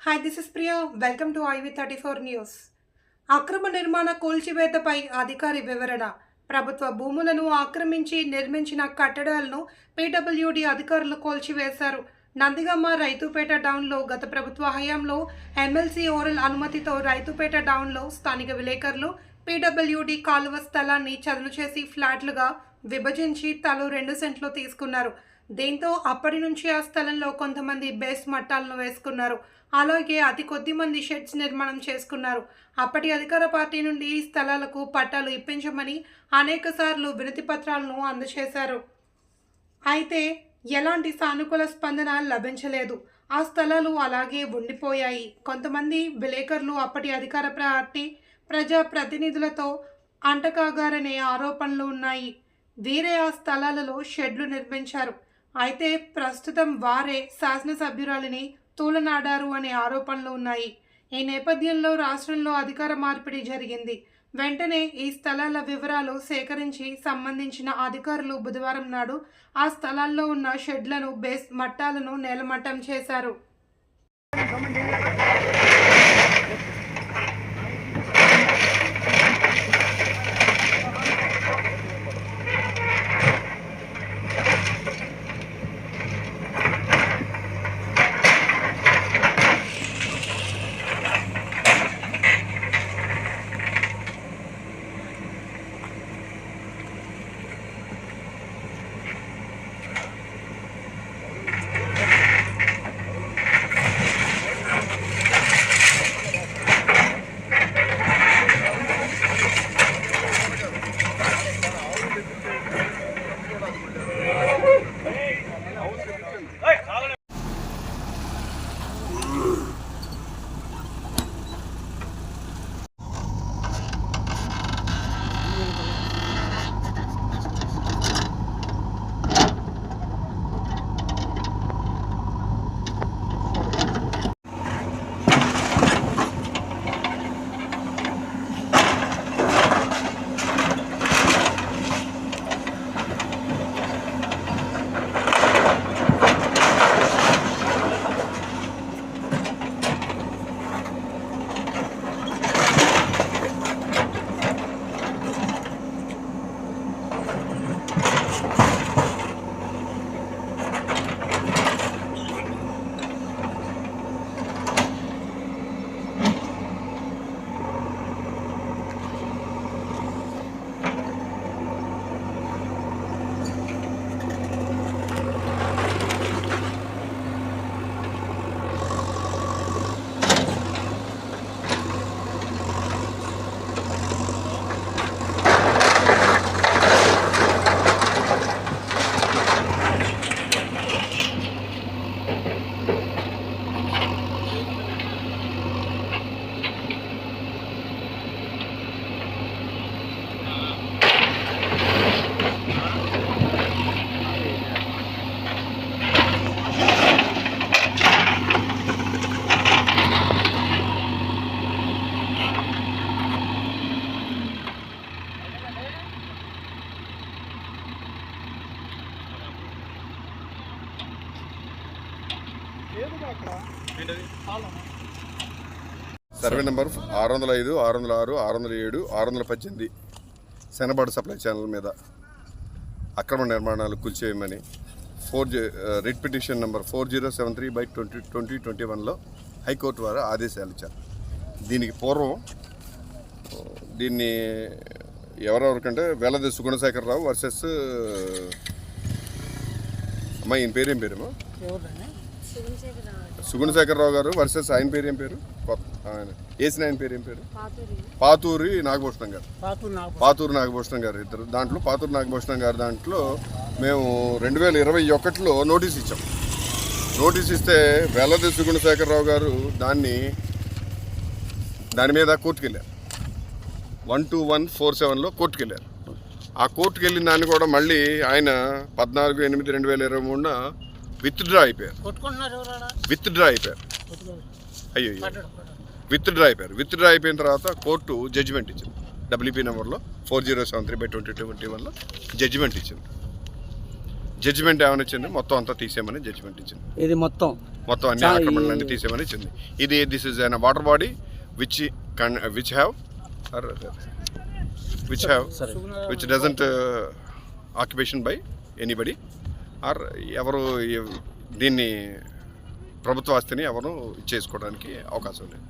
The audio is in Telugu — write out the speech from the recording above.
Hi this is Priya welcome to IV thirty four news అక్రమ నిర్మాణ కూల్చివేతపై అధికారి వివరణ. ప్రభుత్వ భూములను ఆక్రమించి నిర్మించిన కట్టడాలను పీడబ్ల్యూడి అధికారులు కూల్చివేశారు. నందిగమ్మ రైతుపేట డౌన్లో గత ప్రభుత్వ హయాంలో ఎమ్మెల్సీ ఓరల్ అనుమతితో రైతుపేట డౌన్లో స్థానిక విలేకరులు పీడబ్ల్యూడి కాలువ స్థలాన్ని చదును చేసి ఫ్లాట్లుగా విభజించి తలో రెండు సెంట్లు తీసుకున్నారు. దీంతో అప్పటి నుంచి ఆ స్థలంలో కొంతమంది బేస్ మట్టాలను వేసుకున్నారు. అలాగే అతి కొద్ది మంది షెడ్స్ నిర్మాణం చేసుకున్నారు. అప్పటి అధికార పార్టీ నుండి ఈ స్థలాలకు పట్టాలు ఇప్పించమని అనేక సార్లు వినతి పత్రాలను అందజేశారు. అయితే ఎలాంటి సానుకూల స్పందన లభించలేదు. ఆ స్థలాలు అలాగే ఉండిపోయాయి. కొంతమంది విలేకరులు అప్పటి అధికార పార్టీ ప్రజా ప్రతినిధులతో అంటకాగారనే ఆరోపణలు ఉన్నాయి. వీరే ఆ స్థలాలలో షెడ్లు నిర్మించారు. అయితే ప్రస్తుతం వారే శాసనసభ్యురాలిని తూలనాడారు అనే ఆరోపణలు ఉన్నాయి. ఈ నేపథ్యంలో రాష్ట్రంలో అధికార మార్పిడి జరిగింది. వెంటనే ఈ స్థలాల వివరాలు సేకరించి సంబంధించిన అధికారులు బుధవారం నాడు ఆ స్థలాల్లో ఉన్న షెడ్లను బేస్ మట్టాలను నేలమట్టం చేశారు. సర్వే నెంబర్ ఆరు వందల ఐదు ఆరు వందల ఆరు ఆరు వందల ఏడు ఆరు వందల పద్దెనిమిది శనబాడు సప్లై ఛానల్ మీద అక్రమ నిర్మాణాలు కూల్చేయమని four G writ petition number four zero seven three by twenty twenty twenty వన్లో హైకోర్టు వారు ఆదేశాలు ఇచ్చారు. దీనికి పూర్వం దీన్ని ఎవరెవరికంటే వెలది సుగుణశేఖరరావు వర్సెస్ అమ్మా ఈయన పేరేం పేరేమో? సుగుణశేఖరరావు గారు వర్సెస్ ఆయన పేరు ఏం పేరు? ఆయన. వేసిన ఆయన పేరు ఏం పేరు? పాతూరి నాగభూషణం గారు. పాతూరు నాగభూషణం. గారు ఇద్దరు. దాంట్లో పాతూరు నాగభూషణం గారు దాంట్లో మేము రెండు వేల ఇరవై ఒకటిలో నోటీస్ ఇచ్చాం. నోటీస్ ఇస్తే వెల్లది సుగుణశేఖరరావు గారు దాన్ని దాని మీద కోర్టుకు వెళ్ళారు వన్ టూ వన్ ఫోర్ సెవెన్లో కోర్టుకు వెళ్ళారు ఆ కోర్టుకు వెళ్ళిన దాన్ని కూడా మళ్ళీ ఆయన పద్నాలుగు ఎనిమిది రెండు వేల ఇరవై మూడున విత్ డ్రా అయిపోయారు విత్ డ్రా అయిపోయారు. అయ్యో విత్ డ్రా అయిపోయారు. విత్ డ్రా అయిపోయిన తర్వాత కోర్టు జడ్జిమెంట్ ఇచ్చింది. డబ్ల్యూపీ నెంబర్లో four zero seven three by twenty twenty వన్లో జడ్జిమెంట్ ఇచ్చింది. జడ్జిమెంట్ ఏమైనా ఇచ్చింది? మొత్తం అంతా తీసేయమని జడ్జిమెంట్ ఇచ్చింది. ఇది మొత్తం. మొత్తం అన్ని ఆక్రమణలన్నీ తీసేయమని ఇచ్చింది. ఇది this is an water body which can which have which have which doesn't occupation by anybody or ఎవరు దీన్ని ప్రభుత్వ ఆస్తిని ఎవరు చేసుకోవడానికి అవకాశం లేదు.